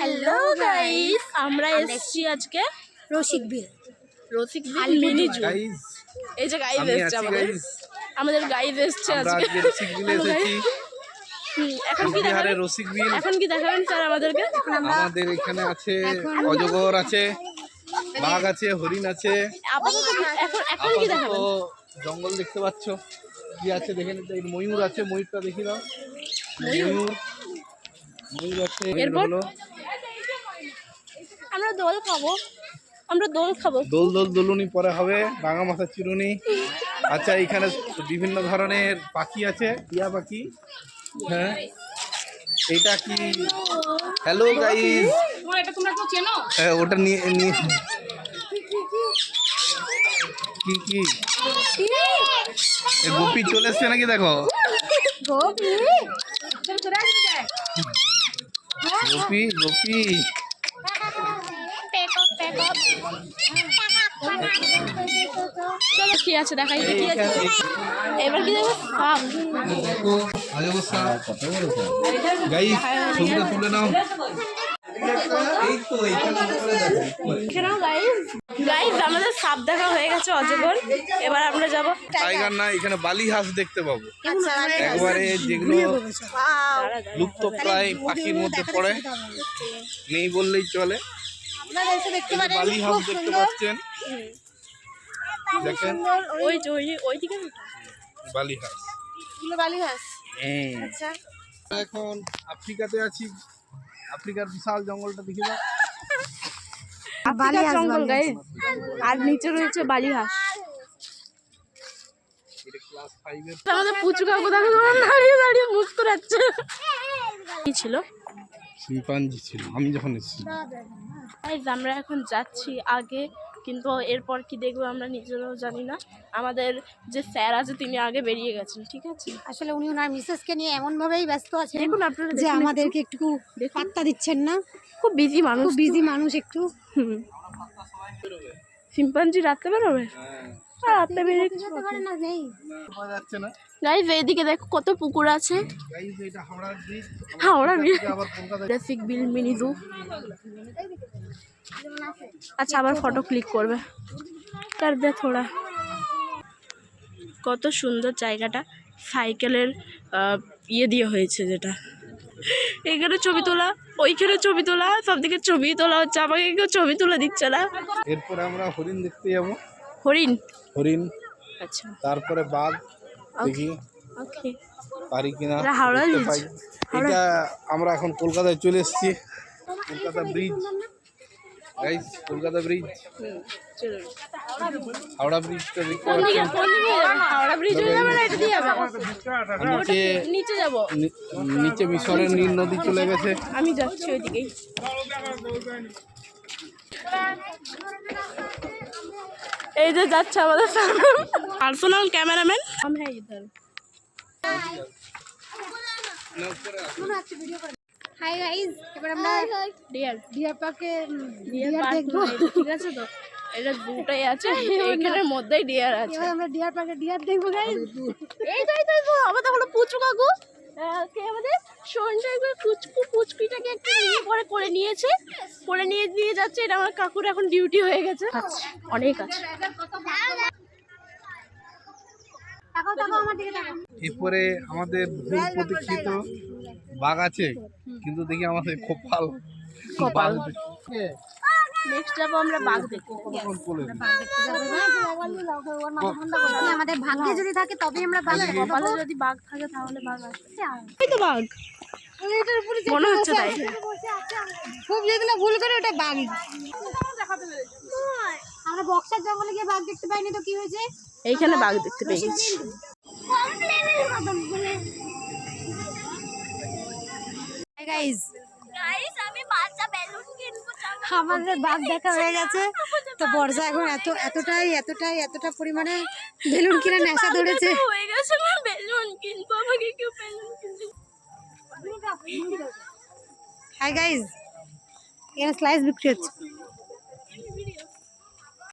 Hello guys আমরা এসেছি আজকে রসিক বিল রসিক বিল মিনি জু এই যে গাইস এসেছে আমাদের। আমাদের গাইস এসেছে আজকে। রসিক বিলে এসেছি। এখন কি দেখাবেন? রসিক বিল এখন কি দেখাবেন স্যার আমাদেরকে? আমাদের এখানে আছে অজগর আছে বাঘ আছে হরিণ আছে। আপাতত এখন এখন কি দেখাবেন? জঙ্গল দেখতে পাচ্ছ। কি আছে দেখে নিতে? এই ময়ূর আছে ময়ূরটা দেখি দাও ময়ূর? ময়ূর। আছে এরপর? আমরা দোল খাব। আমরা দোল খাব। দোল দোল দোলুনি পরে হবে রাঙা মাথার চিরুনি। আচ্ছা এখানে বিভিন্ন ধরনের পাখি আছে। টিয়া পাখি হ্যাঁ। এটা কি? হ্যালো গাইস এটা তোমরা তো চেনো? হ্যাঁ ওটা নিয়ে নিয়ে। কি কি? এ গোপী চলে এসছে নাকি দেখো? গোপী গোপী। চলো কি আছে? দেখাই কি আছে। এবার কি দেখো? সাপ গাইস ছবিটা তুলে নাও। এই তো এইখানে এখানেও গাইস গাইস আমাদের সাপ দেখা হয়ে গেছে অজগর। এবার আমরা যাব। টাইগার না এখানে বালি হাঁস দেখতে পাবো। একবারে যেগুলো লুপ্ত প্রায় পাখির মধ্যে পড়ে নেই বললেই চলে। এই যে বালি হাঁস দেখতে পাচ্ছেন। দেখেন। ওই ওই ওই দিকে বালি হাঁস হুম। এখন আফ্রিকাতে আছি। আফ্রিকার বিশাল জঙ্গলটা দেখি দাও আফ্রিকার জঙ্গল গাইস আর নিচে রয়েছে বালি হাঁস এটা ক্লাস ফাইভের আমাদের পুচু কাকু দেখো দাঁড়িয়ে দাঁড়িয়ে মুখ করাচ্ছে কি ছিল? শিম্পাঞ্জি ছিল আমি যখন এসেছি। আমরা এখন যাচ্ছি আগে কিন্তু এরপর কি দেখব আমরা নিজেরাও জানি না। আমাদের যে স্যার আছে তিনি আগে বেরিয়ে গেছেন ঠিক আছে? আসলে উনি ওনার মিসেসকে নিয়ে এমনভাবেই ব্যস্ত আছেন দেখুন আপনারা যে আমাদেরকে একটু পাত্তা দিচ্ছেন না। খুব বিজি মানুষ বিজি মানুষ একটু। হুম। শিম্পাঞ্জি রাত্রে বেরোবে? গাইস এইদিকে দেখো কত পুকুর আছে। হাওড়া বিল মিনি জু আচ্ছা আবার ফটো ক্লিক করবে। কর দে থোড়া কত সুন্দর জায়গাটা। সাইকেলের ইয়ে দিয়ে হয়েছে যেটা। এখানে ছবি তোলা ওইখানে ছবি তোলা সব দিকে ছবি তোলা হচ্ছে আমাকে কেউ ছবি তুলে দিচ্ছে না। এরপরে আমরা হরিণ দেখতে যাব। হরিণ? হরিণ। আচ্ছা। তারপরে বাঘ দেখি। ওকে। পারি কিনা? এটা হাওড়া ব্রিজ? পাই। এটা আমরা এখন কলকাতায় চলে এসেছি। Kolkata bridge guys Kolkata bridge Howrah ব্রিজটা দেখতে পাচ্ছেন? হাওড়া ব্রিজ হয়ে যাবে না এটা দিয়ে নিচে নিচে যাব। নিচে মিশরের নীল নদী চলে গেছে। আমি যাচ্ছি ওইদিকেই। এই যে যাচ্ছে আমাদের পার্সোনাল ক্যামেরাম্যান? হাই গাইস এবার আমরা ডিয়ার ডিয়ার পার্কে ডিয়ার দেখব। ঠিক আছে তো? এটা দুটাই আছে এখানের মধ্যেই ডিয়ার আছে। এবার আমরা ডিয়ার পার্কে ডিয়ার দেখব গাইস এই তো এই তো আমাদের হলো পুচু কাকু কে আমাদের সন্ধ্যা একবার পুচকু পুচকুটাকে একটু নিয়ে পরে করে নিয়েছে। করে নিয়ে দিয়ে যাচ্ছে এটা আমার কাকুর এখন ডিউটি হয়ে গেছে। আচ্ছা। অনেক আছে। এরপরে আমাদের বহু প্রতীক্ষিত বাঘ আছে কিন্তু দেখি আমাদের কপাল কপাল। নেক্সট যাব আমরা বাঘ দেখতে। আমাদের ভাগ্যে যদি থাকে তবে আমরা বাঘ দেখব। কপালে যদি বাঘ থাকে তাহলে বাঘ এই তো বাঘ। মনে হচ্ছে তাই। খুব যদি না ভুল করে ওটা বাঘ। আমরা বক্সার জঙ্গলে গিয়ে বাঘ দেখতে পাইনি তো কি হয়েছে? এইখানে বাঘ দেখতে পেয়ে গেছি গাইস আমাদের বাঘ দেখা হয়ে গেছে। তো বর্ষা এখন এত এতটাই এতটাই এতটা পরিমাণে বেলুন কিনে নেশা ধরেছে। হয়ে গেছে না বেলুন কিনবো আমাকে কেউ বেলুন কিনতে হাই গাইস এখানে স্লাইস বিক্রি হচ্ছে।